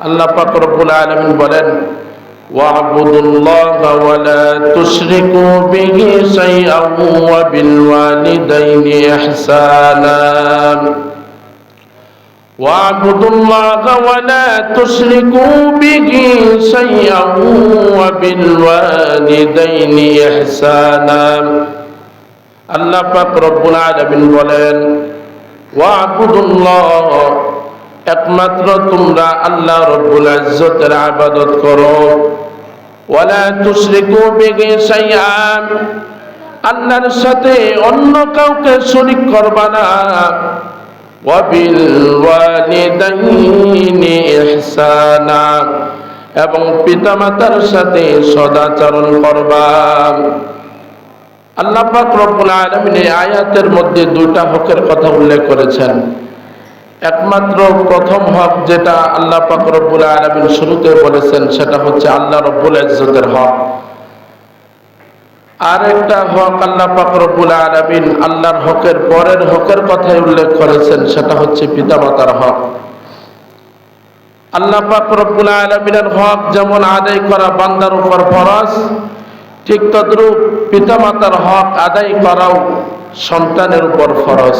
আল্লাহ পাক রব্বুল আলামিন বলেন واعبدوا الله ولا تشركوا به شيئا وبالوالدين إحسانا واعبدوا الله ولا تشركوا به شيئا وبالوالدين إحسانا আল্লাহ পাক রব্বুল আলামিন বলেন ওয়াবুদুল্লাহ একমাত্র তোমরা আল্লাহ রব্বুল ইজ্জতের ইবাদত করো। ওয়ালা তুশরিকু বিহি শাইআন। আল্লাহর সাথে অন্য কাউকে শরীক করবা না। ওয়াবিল ওয়ালিদাইনি ইহসানা। এবং পিতামাতার সাথে সদাচরণ করবা। আল্লাহ পাক রব্বুল আলামিন এই আয়াতের মধ্যে দুইটা হকের কথা উল্লেখ করেছেন। একমাত্র প্রথম হক যেটা আল্লাহ পাক রব্বুল আলামিন শুরুতে বলেছেন, সেটা হচ্ছে আল্লাহ রব্বুল ইজ্জতের হক। আর একটা হক আল্লাহ পাক রব্বুল আলামিন আল্লাহর হকের পরের হকের কথাই উল্লেখ করেছেন, সেটা হচ্ছে পিতামাতার হক। আল্লাহ পাক রব্বুল আলামিনের হক যেমন আদায় করা বান্দার উপর ফরজ, ঠিক তদ্রূপ পিতামাতার হক আদায় করাও সন্তানের উপর ফরজ।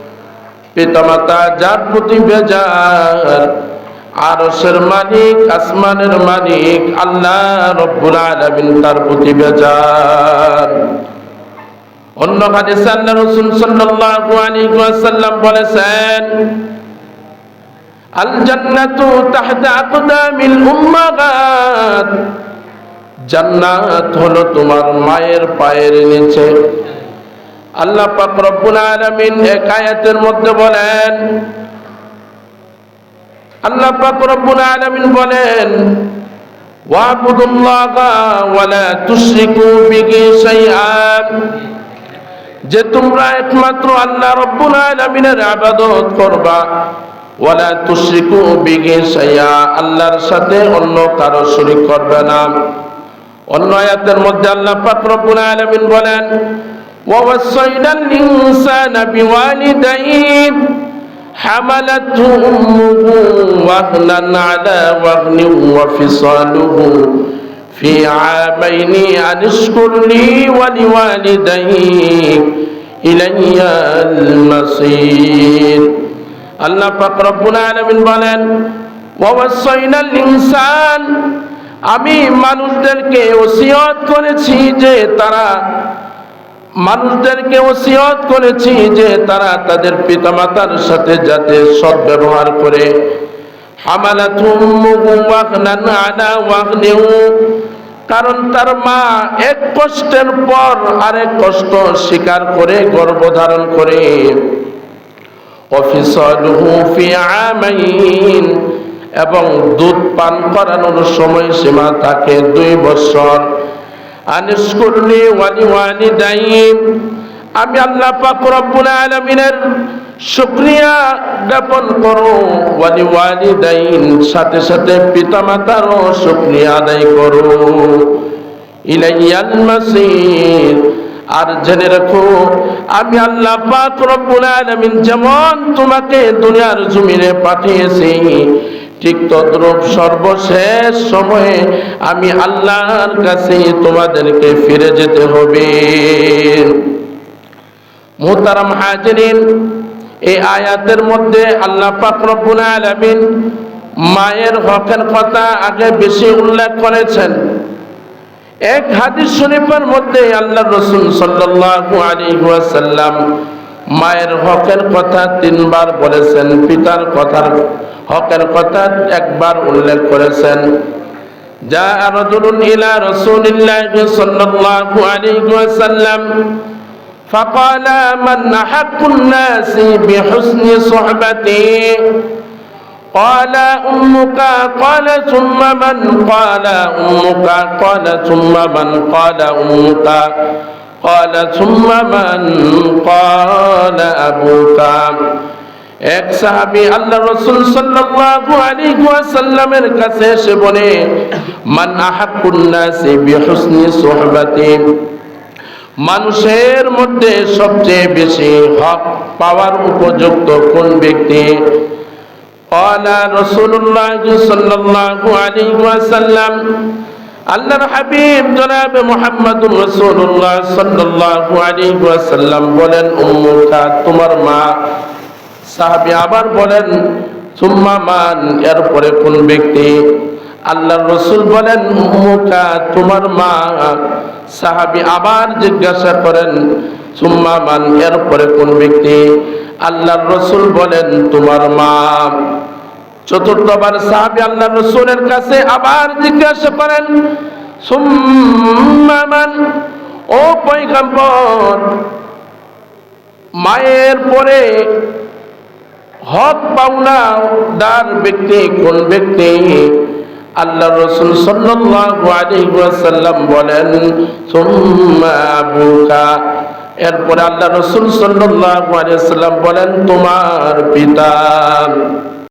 পিতামাতা যার প্রতি বেজার আরশের মালিক, আসমানের মালিক, আল্লাহ রব্বুল আলামিন তার প্রতি বেজার অন্য হাদিসে আল্লাহ রাসূল সাল্লাল্লাহু আলাইহি ওয়াসাল্লাম বলেছেন, আল জান্নাতু তাহতা আকদামিল জান্নাত হলো তোমার মায়ের পায়ের নিচে। আল্লাহ পাক রব্বুল আলামিন এক আয়াতের মধ্যে বলেন, আল্লাহ পাক রব্বুল আলামিন বলেন, ওয়াবুদুল্লাহা ওয়ালা তুশরিকু বিহি শাইআন যে তোমরা একমাত্র আল্লাহ রব্বুল আলামিনের ইবাদত করবা, ওয়ালা তুশরিকু বিহি শাইআ আল্লাহর সাথে অন্য কারও শরীক করবে না। অন্য আয়াতের মধ্যে আল্লাহ পাক রব্বুল আলামিন বলেন ووصينا الإنسان بوالديه حملته أمه وهنا على وهن وفصاله في عامين أن اشكر لي ولوالديك إلي المصير আল্লাহ পাক রব্বুল আলামিন বলেন ওয়াসাইনাল ইনসান আমি মানুষদেরকে ওসিয়ত করেছি যে তারা মানুষদেরকে ওসিয়ত করেছি যে তারা তাদের পিতামাতার সাথে যাতে সৎ ব্যবহার করে। কারণ তার মা এক কষ্টের পর আরেক কষ্ট স্বীকার করে, গর্ভধারণ করে। এবং দুধ পান করানোর সময় সীমা থাকে দুই বছর। আনিসকুরনি ওয়ালি ওয়ালি দাইম আমি আল্লাহ পাক রব্বুল আলামিনের শুকরিয়া জ্ঞাপন করো ওয়ালি ওয়ালি দাইন সাথে সাথে পিতামাতারও শুকরিয়া আদায় করো। ইলাইয়াল মাসির। আর জেনে রাখো, আমি আল্লাহ পাক রব্বুল আলামিন যেমন তোমাকে দুনিয়ার জমিনে পাঠিয়েছি ঠিক তদ্রূপ সর্বশেষ সময়ে আমি আল্লাহর কাছে তোমাদেরকে ফিরে যেতে হবে। মুহতারাম হাজিরিন, এই আয়াতের মধ্যে আল্লাহ পাক রব্বুল আলামিন মায়ের হকের কথা আগে বেশি উল্লেখ করেছেন। এক হাদিস শরীফের মধ্যে আল্লাহ রসুল সাল্লাল্লাহু আলাইহি ওয়াসাল্লাম মায়ের হকের কথা তিনবার বলেছেন, পিতার কথার হকের কথা একবার উল্লেখ করেছেন যা রজুলুন ইলা রাসূলিল্লাহ সাল্লাল্লাহু আলাইহি ওয়াসাল্লাম فقال من أحق الناس بحسن صحبتي قال أمك قال ثم من قال أمك قال ثم من قال أمك قال ثم من قال أبوك এক সাহাবি আল্লাহ রসুল সাল্লাল্লাহু আলাইহি ওয়াসাল্লামের কাছে এসে বলে, মান আহাক্কুন নাসি বিহুসনি সুহবাতি মানুষের মধ্যে সবচেয়ে বেশি হক পাওয়ার উপযুক্ত কোন ব্যক্তি? ক্বালা রাসূলুল্লাহ সাল্লাল্লাহু আলাইহি ওয়াসাল্লাম, আল্লাহর হাবিব জনাব মুহাম্মদুর রাসূলুল্লাহ সাল্লাল্লাহু আলাইহি ওয়াসাল্লাম বলেন উম্মুকা তোমার মা সাহাবী আবার বলেন, সুম্মা মান, এরপরে কোন ব্যক্তি? আল্লাহর রসুল বলেন উম্মুকা তোমার মা। সাহাবী আবার জিজ্ঞাসা করেন, সুম্মা মান, এরপরে কোন ব্যক্তি? আল্লাহর রসুল বলেন, তোমার মা। চতুর্থবার সাহাবী আল্লাহ রসুলের কাছে আবার জিজ্ঞাসা করেন, সুম্মা মান, ও পয়গম্বর, মায়ের পরে হক পাওনা দার ব্যক্তি কোন ব্যক্তি? আল্লাহ রসুল সাল্লাম বলেন এরপরে আল্লাহ রসুল সাল্লাম বলেন, তোমার পিতা।